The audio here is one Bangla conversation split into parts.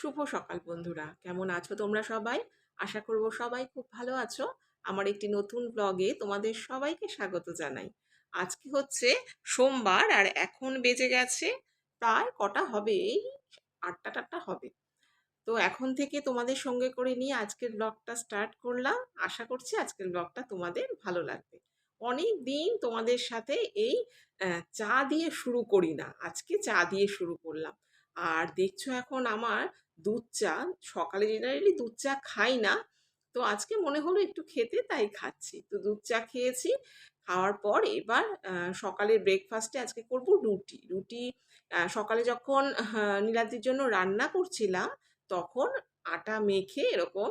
শুভ সকাল বন্ধুরা। কেমন আছো তোমরা সবাই? আশা করব সবাই খুব ভালো আছো। আমার একটি নতুন ব্লগে তোমাদের সবাইকে স্বাগত জানাই। আজকে হচ্ছে সোমবার আর এখন বেজে গেছে প্রায় কটা হবে? এই আটটা টাটটা হবে। তো এখন থেকে তোমাদের সঙ্গে করে নিয়ে আজকের ব্লগটা স্টার্ট করলাম। আশা করছি আজকের ব্লগটা তোমাদের ভালো লাগবে। অনেক দিন তোমাদের সাথে এই চা দিয়ে শুরু করি না। আজকে চা দিয়ে শুরু করলাম। আর দেখছ এখন আমার দুধ চা সকালে জেনারেলি দুধ চা খাই না। তো আজকে মনে হলো একটু খেতে তাই খাচ্ছি। তো দুধ চা খেয়েছি খাওয়ার পর এবার সকালের ব্রেকফাস্টে আজকে করব রুটি। রুটি সকালে যখন আহ, নীলাদ্রির জন্য রান্না করছিলাম তখন আটা মেখে এরকম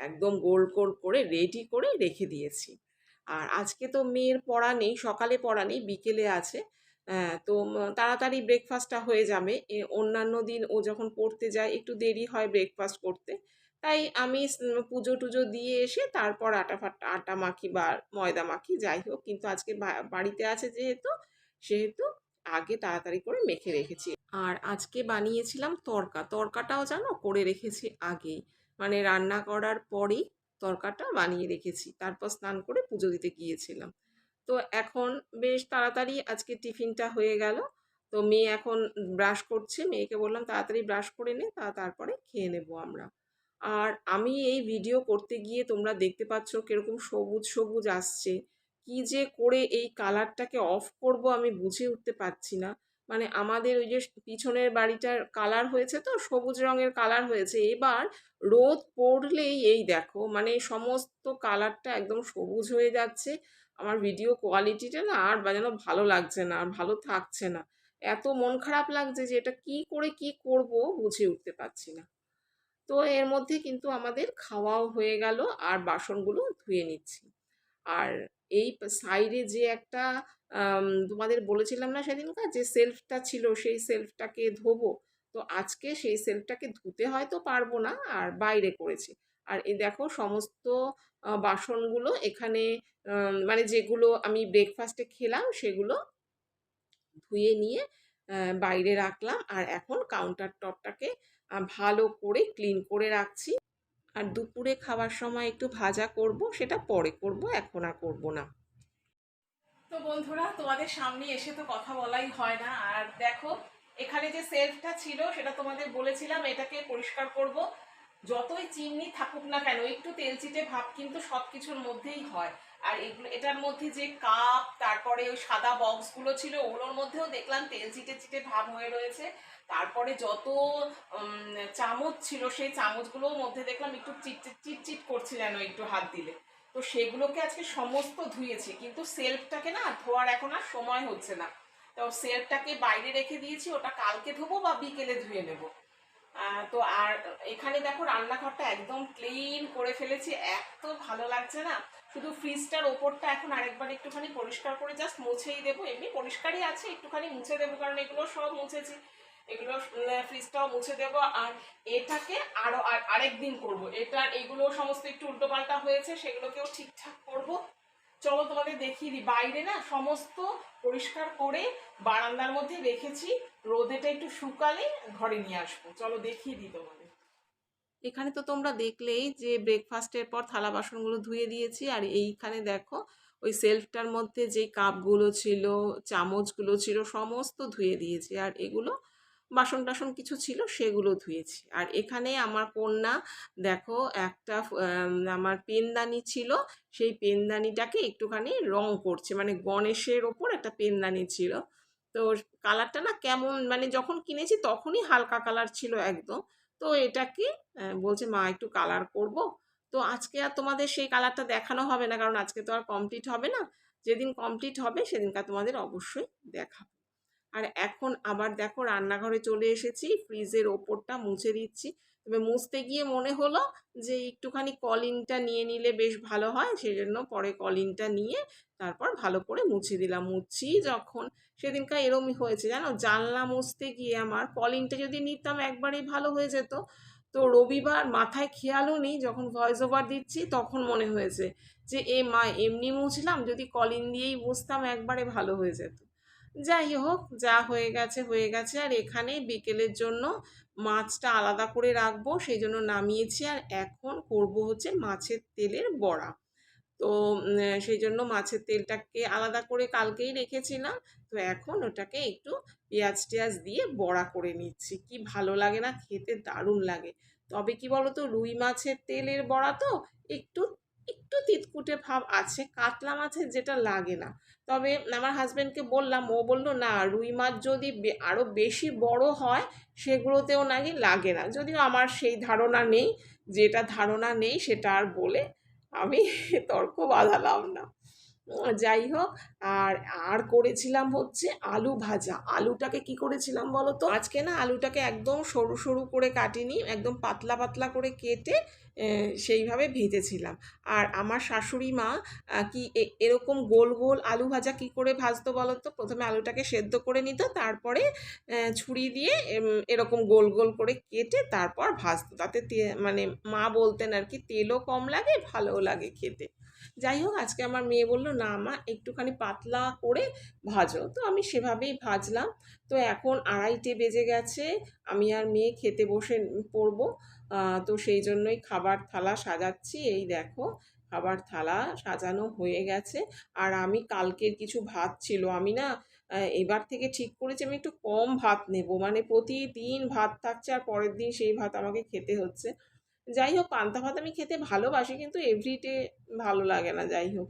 একদম গোল গোল করে রেডি করে রেখে দিয়েছি। আর আজকে তো মেয়ের পড়া নেই সকালে পড়া নেই বিকেলে আছে। তো তাড়াতাড়ি ব্রেকফাস্টটা হয়ে যাবে। অন্যান্য দিন ও যখন পড়তে যায়, একটু দেরি হয় ব্রেকফাস্ট করতে। তাই আমি পুজো টুজো দিয়ে এসে তারপর আটা ফাটা, আটা মাখি বা ময়দা মাখি, যাই হোক। কিন্তু আজকে বাড়িতে আছে যেহেতু, সেহেতু আগে তাড়াতাড়ি করে মেখে রেখেছি। আর আজকে বানিয়েছিলাম তরকা। তরকাটাও জানো, করে রেখেছি আগেই। মানে রান্না করার পরেই তরকাটা বানিয়ে রেখেছি। তারপর স্নান করে পুজো দিতে গিয়েছিলাম। তো এখন বেশ তাড়াতাড়ি আজকে টিফিনটা হয়ে গেল। তো মেয়ে এখন ব্রাশ করছে। মেয়েকে বললাম, তাড়াতাড়ি ব্রাশ করে নে, তা তারপরে খেয়ে নেব আমরা। আর আমি এই ভিডিও করতে গিয়ে তোমরা দেখতে পাচ্ছ কীরকম সবুজ সবুজ আসছে। কি যে করে এই কালারটাকে অফ করব আমি বুঝে উঠতে পারছি না। মানে আমাদের ওই যে পিছনের বাড়িটার কালার হয়েছে তো, সবুজ রঙের কালার হয়েছে। এবার রোদ পড়লেই এই দেখো মানে সমস্ত কালারটা একদম সবুজ হয়ে যাচ্ছে। আমার ভিডিও কোয়ালিটিটা না আর যেন ভালো লাগছে না, আর ভালো থাকছে না। এত মন খারাপ লাগছে যে এটা কি করে কি করব বুঝে উঠতে পারছি না। তো এর মধ্যে কিন্তু আমাদের খাওয়াও হয়ে গেল আর বাসনগুলো ধুয়ে নিচ্ছি। আর এই সাইডে যে একটা তোমাদের বলেছিলাম না সেদিনকার যে সেলফটা ছিল সেই সেলফটাকে ধোবো। তো আজকে সেই সেলফটাকে ধুতে হয়তো পারব না, আর বাইরে করেছি। আর এই দেখো সমস্ত বাসনগুলো এখানে মানে যেগুলো আমি ব্রেকফাস্টে খেলাম, সেগুলো ধুয়ে নিয়ে বাইরে রাখলাম। আর এখন কাউন্টার টপটাকে ভালো করে ক্লিন করে রাখছি। আর দুপুরে খাওয়ার সময় একটু ভাজা করব, সেটা পরে করব, এখন আর করব না। তো বন্ধুরা, তোমাদের সামনে এসে তো কথা বলাই হয় না। আর দেখো, এখানে যে সেলফটা ছিল, সেটা তোমাদের বলেছিলাম, এটাকে পরিষ্কার করব। যতই চিমনি থাকুক না কেন, একটু তেলচিটে ভাব কিন্তু সব কিছুর মধ্যেই হয়। আর এগুলো, এটার মধ্যে যে কাপ, তারপরে ওই সাদা বক্সগুলো ছিল, ওগুলোর মধ্যেও দেখলাম তেল চিটে চিটে ভাব হয়ে রয়েছে। তারপরে যত চামচ ছিল, সেই চামচগুলোর মধ্যে দেখলাম একটু চিট চিট চিট করছে যেন একটু হাত দিলে। তো সেগুলোকে আজকে সমস্ত ধুয়েছি, কিন্তু সেলফটাকে না ধোয়ার এখন আর সময় হচ্ছে না। তো সেলফটাকে বাইরে রেখে দিয়েছি, ওটা কালকে ধোবো বা বিকেলে ধুয়ে নেব। তো আর এখানে দেখো রান্নাঘরটা একদম ক্লিন করে ফেলেছি, এত ভালো লাগছে না। শুধু ফ্রিজটার ওপরটা এখন আরেকবার একটুখানি পরিষ্কার করে জাস্ট মুছেই দেবো, এমনি পরিষ্কারই আছে, একটুখানি মুছে দেবো, কারণ এগুলো সব মুছেছি। এগুলো ফ্রিজটাও মুছে দেবো, আর এটাকে আরও আর- আরেকদিন করব। এটা এগুলো সমস্ত একটু উল্টোপাল্টা হয়েছে, সেগুলোকেও ঠিকঠাক করব। চলো তোমাদের দেখিয়ে দিই। বাইরে না সমস্ত পরিষ্কার করে বারান্দার মধ্যে রেখেছি। রোদেটা একটু শুকালে ঘরে নিয়ে আসব। চলো দেখিয়ে দিই তোমাদের। এখানে তো তোমরা দেখলেই যে ব্রেকফাস্টের পর থালা বাসনগুলো ধুয়ে দিয়েছি। আর এইখানে দেখো, ওই সেলফটার মধ্যে যে কাপগুলো ছিল, চামচগুলো ছিল, সমস্ত ধুয়ে দিয়েছি। আর এগুলো বাসন টাসন কিছু ছিল, সেগুলো ধুয়েছি। আর এখানে আমার কন্যা, দেখো, একটা আমার পেনদানি ছিল, সেই পেনদানিটাকে একটুখানি রং করছে। মানে গণেশের ওপর একটা পেনদানি ছিল। তো কালারটা না কেমন মানে যখন কিনেছি তখনই হালকা কালার ছিল একদম। তো এটাকে বলছে, মা, একটু কালার করব। তো আজকে আর তোমাদের সেই কালারটা দেখানো হবে না, কারণ আজকে তো আর কমপ্লিট হবে না। যেদিন কমপ্লিট হবে সেদিনকার তোমাদের অবশ্যই দেখাবো। আর এখন আবার দেখো রান্নাঘরে চলে এসেছি, ফ্রিজের ওপরটা মুছে দিচ্ছি। তবে মুছতে গিয়ে মনে হলো যে একটুখানি কলিনটা নিয়ে নিলে বেশ ভালো হয়, সেজন্য পরে কলিনটা নিয়ে তারপর ভালো করে মুছে দিলাম। মুছছি যখন, সেদিনকার এরমই হয়েছে জানো? জানলা মুছতে গিয়ে আমার কলিনটা যদি নিতাম একবারেই ভালো হয়ে যেত। তো রবিবার মাথায় খেয়ালও নেই, যখন ভয়েস ওভার দিচ্ছি তখন মনে হয়েছে যে, এ মা, এমনি মুছলাম? যদি কলিন দিয়েই মুছতাম একবারে ভালো হয়ে যেত। যাই হোক যা হয়ে গেছে হয়ে গেছে। আর এখানে বিকেলের জন্য মাছটা আলাদা করে রাখব সেই জন্য নামিয়েছি। আর এখন করব হচ্ছে মাছের তেলের বড়া। তো সেই জন্য মাছের তেলটাকে আলাদা করে কালকেই রেখেছিলাম। তো এখন ওটাকে একটু পেঁয়াজ টেয়াজ দিয়ে বড়া করে নিচ্ছি। কি ভালো লাগে না, খেতে দারুণ লাগে। তবে কি বলতো, রুই মাছের তেলের বড়া তো একটু একটু তিতকুটে ভাব আছে, কাতলা মাছের যেটা লাগে না। তবে আমার হাজব্যান্ডকে বললাম, ও বলল, না, রুই মাছ যদি আরও বেশি বড় হয়, সেগুলোতেও নাকি লাগে না। যদিও আমার সেই ধারণা নেই, যেটা ধারণা নেই সেটা আর বলে আমি তর্ক বাঁধালাম না। যাই হোক, আর আর করেছিলাম হচ্ছে আলু ভাজা। আলুটাকে কি করেছিলাম বলো তো আজকে না আলুটাকে একদম সরু সরু করে কাটিনি, একদম পাতলা পাতলা করে কেটে সেইভাবে ভেজেছিলাম। আর আমার শাশুড়ি মা কি এরকম গোল গোল আলু ভাজা কি করে ভাজতো বলো তো প্রথমে আলুটাকে সেদ্ধ করে নিত, তারপরে ছুরি দিয়ে এরকম গোল গোল করে কেটে তারপর ভাজতো। তাতে মানে মা বলতেন আর কি, তেলও কম লাগে, ভালোও লাগে খেতে। যাই হোক, আজকে আমার মেয়ে বলল, না মা, একটুখানি পাতলা করে ভাজো। তো আমি সেভাবেই ভাজলাম। তো এখন আড়াইটে বেজে গেছে, আমি আর মেয়ে খেতে বসে পড়ব। তো সেই জন্যই খাবার থালা সাজাচ্ছি। এই দেখো, খাবার থালা সাজানো হয়ে গেছে। আর আমি কালকের কিছু ভাত ছিল, আমি না এবার থেকে ঠিক করেছি, আমি একটু কম ভাত নেব। মানে প্রতিদিন ভাত থাকছে আর পরের দিন সেই ভাত আমাকে খেতে হচ্ছে। যাই হোক, পান্তা ভাত আমি খেতে ভালোবাসি কিন্তু এভরিডে ভালো লাগে না, যাই হোক।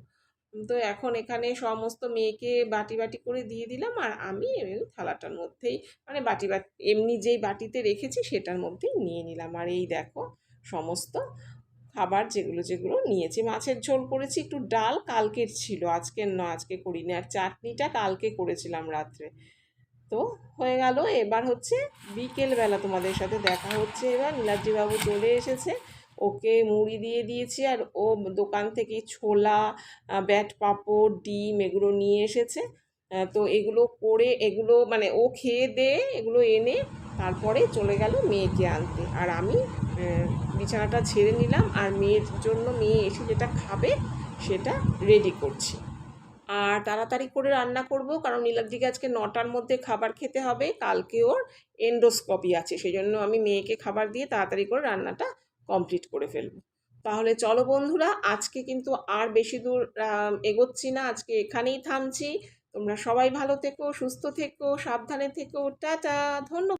তো এখন এখানে সমস্ত মেয়েকে বাটি বাটি করে দিয়ে দিলাম আর আমি থালাটার মধ্যেই মানে বাটি বাটি, এমনি যেই বাটিতে রেখেছি সেটার মধ্যেই নিয়ে নিলাম। আর এই দেখো সমস্ত খাবার যেগুলো যেগুলো নিয়েছি। মাছের ঝোল করেছি একটু ডাল, কালকের ছিল, আজকের নয় আজকে করিনি। আর চাটনিটা কালকে করেছিলাম রাত্রে। তো হয়ে গেল। এবার হচ্ছে বিকেলবেলা তোমাদের সাথে দেখা হচ্ছে এবার। নীলাদ্রিবাবু চলে এসেছে। ওকে মুড়ি দিয়ে দিয়েছি আর ও দোকান থেকে ছোলা ব্যাট পাঁপড়, ডিম এগুলো নিয়ে এসেছে। তো এগুলো করে এগুলো মানে ও খেয়ে দে, এগুলো এনে তারপরে চলে গেল মেয়েকে আনতে। আর আমি বিছানাটা ছেড়ে নিলাম আর মেয়ের জন্য মেয়ে এসে যেটা খাবে সেটা রেডি করছি। আর তাড়াতাড়ি করে রান্না করব, কারণ নীলাদ্রিকে আজকে নটার মধ্যে খাবার খেতে হবে, কালকে ওর এন্ডোস্কপি আছে সেই জন্য আমি মেয়েকে খাবার দিয়ে তাড়াতাড়ি করে রান্নাটা কমপ্লিট করে ফেলব। তাহলে চলো বন্ধুরা, আজকে কিন্তু আর বেশি দূর এগোচ্ছি না, আজকে এখানেই থামছি। তোমরা সবাই ভালো থেকো, সুস্থ থেকো, সাবধানে থেকো, টাটা, ধন্যবাদ।